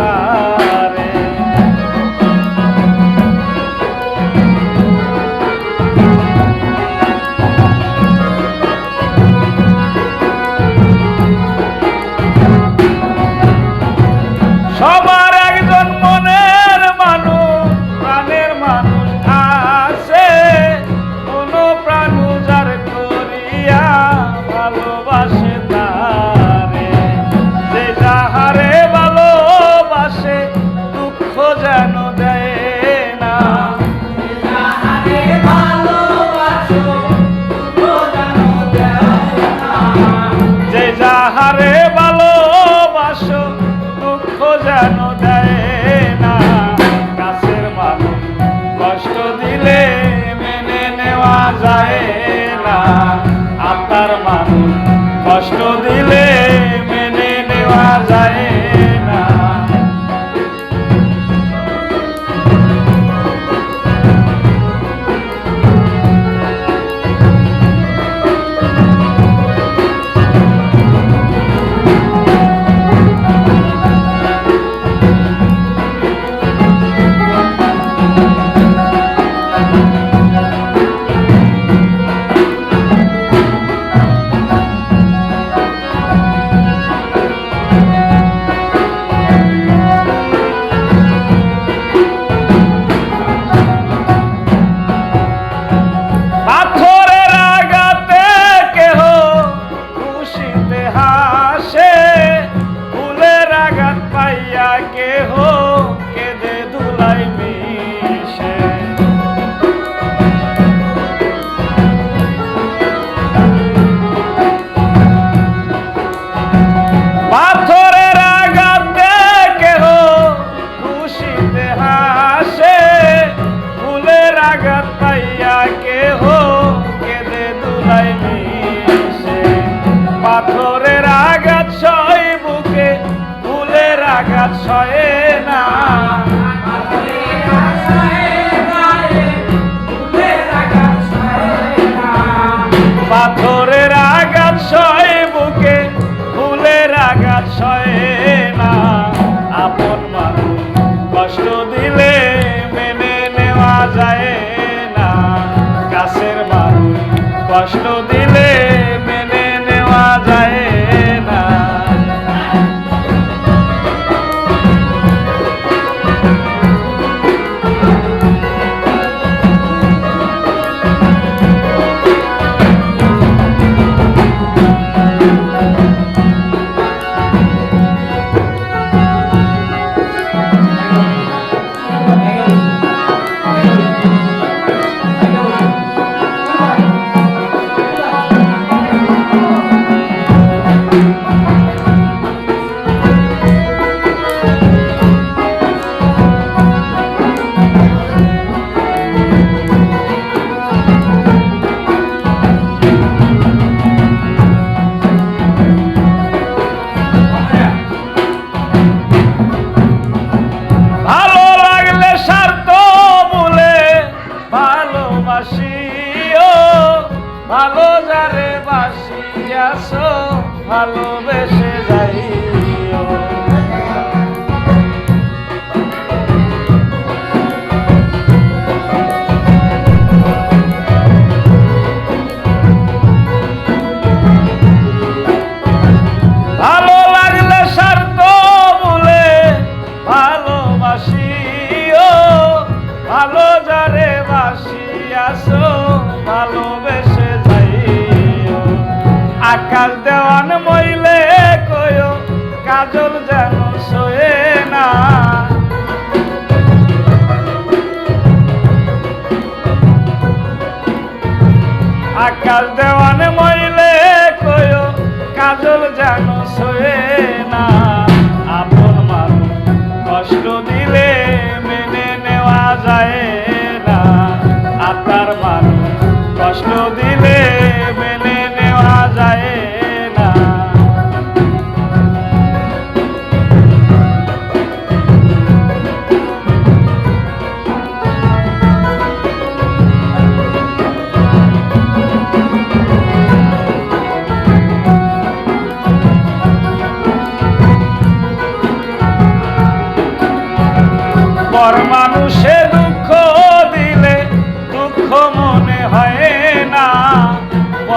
তা কেহ কেদে দুলাই আঘাত সয়ে পাথরের আঘাত সয়ে বুকে, ফুলের আঘাত সয়ে না। আপন মানুষ কষ্ট দিলে মেনে নেওয়া যায় না। গাছের মানুষ কষ্ট দিলে মেনে নেওয়া যায় আসো ভালোবেসে যেন শোয়ে না আকাশ দেওয়ান মইলে কাজল যেন শোয়ে না